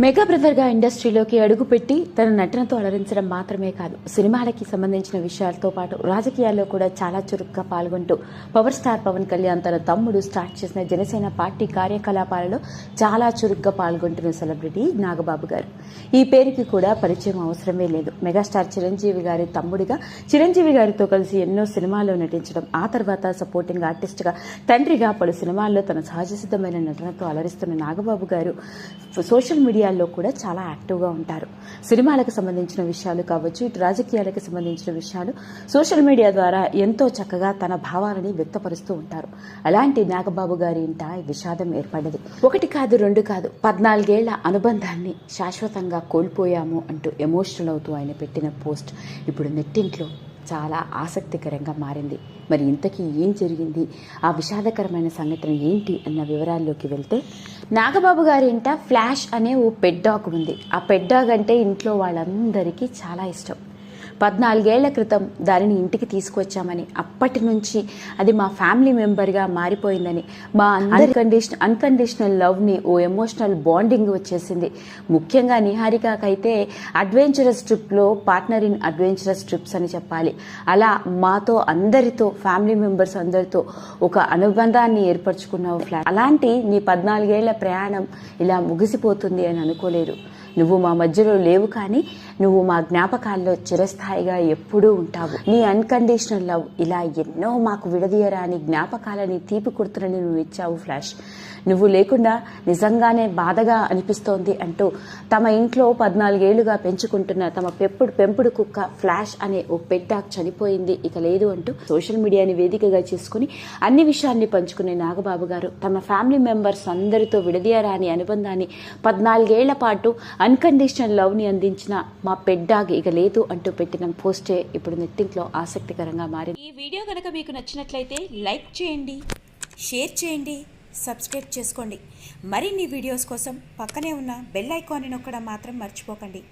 Mega బ్రదర్గా ఇండస్ట్రీలోకి అడుగుపెట్టి తన నటనతో అలరించడం మాత్రమే కాదు సినిమాలకి సంబంధించిన విషయాలతో పాటు రాజకీయాల్లో కూడా చాలా చురుగ్గా పాల్గొంటూ పవర్ స్టార్ పవన్ కళ్యాణ్ తన తమ్ముడు స్టార్ట్ చేసిన జనసేన పార్టీ కార్యకలాపాలలో చాలా చురుగ్గా పాల్గొంటున్న సెలబ్రిటీ నాగబాబు గారు. ఈ పేరుకి కూడా పరిచయం అవసరమే లేదు. మెగాస్టార్ చిరంజీవి గారి తమ్ముడిగా చిరంజీవి గారితో కలిసి ఎన్నో సినిమాల్లో నటించడం ఆ తర్వాత సపోర్టింగ్ ఆర్టిస్ట్గా తండ్రిగా పలు సినిమాల్లో తన సహజసిద్ధమైన నటనతో అలరిస్తున్న నాగబాబు గారు సోషల్ మీడియా మీడియాలో కూడా చాలా యాక్టివ్గా ఉంటారు. సినిమాలకు సంబంధించిన విషయాలు కావచ్చు ఇటు రాజకీయాలకు సంబంధించిన విషయాలు సోషల్ మీడియా ద్వారా ఎంతో చక్కగా తన భావాలని వ్యక్తపరుస్తూ ఉంటారు. అలాంటి నాగబాబు గారి ఇంట విషాదం ఏర్పడ్డది. ఒకటి కాదు రెండు కాదు పద్నాలుగేళ్ళ అనుబంధాన్ని శాశ్వతంగా కోల్పోయాము అంటూ ఎమోషనల్ అవుతూ ఆయన పెట్టిన పోస్ట్ ఇప్పుడు నెట్టింట్లో. చాలా ఆసక్తికరంగా మారింది. మరి ఇంతకీ ఏం జరిగింది? ఆ విషాదకరమైన సంఘటన ఏంటి అన్న వివరాల్లోకి వెళ్తే నాగబాబు గారి ఇంట ఫ్లాష్ అనే ఓ పెడ్ డాగ్ ఉంది. ఆ పెడ్ డాగ్ అంటే ఇంట్లో వాళ్ళందరికీ చాలా ఇష్టం. పద్నాలుగేళ్ళ క్రితం దానిని ఇంటికి తీసుకొచ్చామని అప్పటి నుంచి అది మా ఫ్యామిలీ మెంబర్గా మారిపోయిందని. మా అందరి కండిషన్ అన్కండిషనల్ లవ్ని ఓ ఎమోషనల్ బాండింగ్ వచ్చేసింది. ముఖ్యంగా నిహారికకైతే అడ్వెంచరస్ ట్రిప్లో పార్ట్నర్ ఇన్ అడ్వెంచరస్ ట్రిప్స్ అని చెప్పాలి. అలా మాతో అందరితో ఫ్యామిలీ మెంబర్స్ అందరితో ఒక అనుబంధాన్ని ఏర్పరచుకున్నావు ఫ్లాట్. అలాంటి నీ పద్నాలుగేళ్ళ ప్రయాణం ఇలా ముగిసిపోతుంది అని అనుకోలేదు. నువ్వు మా మధ్యలో లేవు కానీ నువ్వు మా జ్ఞాపకాల్లో చిరస్థాయిగా ఎప్పుడూ ఉంటావు. నీ అన్కండిషనల్ లవ్ ఇలా ఎన్నో మాకు విడదీయరాని జ్ఞాపకాలని తీపి కుర్తులని నువ్వు ఇచ్చావు ఫ్లాష్. నువ్వు లేకుండా నిజంగానే బాధగా అనిపిస్తోంది అంటూ తమ ఇంట్లో పద్నాలుగేళ్ళుగా పెంచుకుంటున్న తమ పెంపుడు పెంపుడు కుక్క ఫ్లాష్ అనే ఓ పెట్ట చనిపోయింది. ఇక లేదు అంటూ సోషల్ మీడియాని వేదికగా చేసుకుని అన్ని విషయాల్ని పంచుకునే నాగబాబు గారు తమ ఫ్యామిలీ మెంబర్స్ అందరితో విడదీయరాని అనుబంధాన్ని పద్నాలుగేళ్ళ పాటు అన్కండిషనల్ లవ్ని అందించిన మా పెడ్డాగ్ ఇక లేదు అంటూ పెట్టిన పోస్టే ఇప్పుడు నెట్టింట్లో ఆసక్తికరంగా మారింది. ఈ వీడియో కనుక మీకు నచ్చినట్లయితే లైక్ చేయండి షేర్ చేయండి సబ్స్క్రైబ్ చేసుకోండి. మరిన్ని వీడియోస్ కోసం పక్కనే ఉన్న బెల్ ఐకాన్ని నొక్కడం మాత్రం మర్చిపోకండి.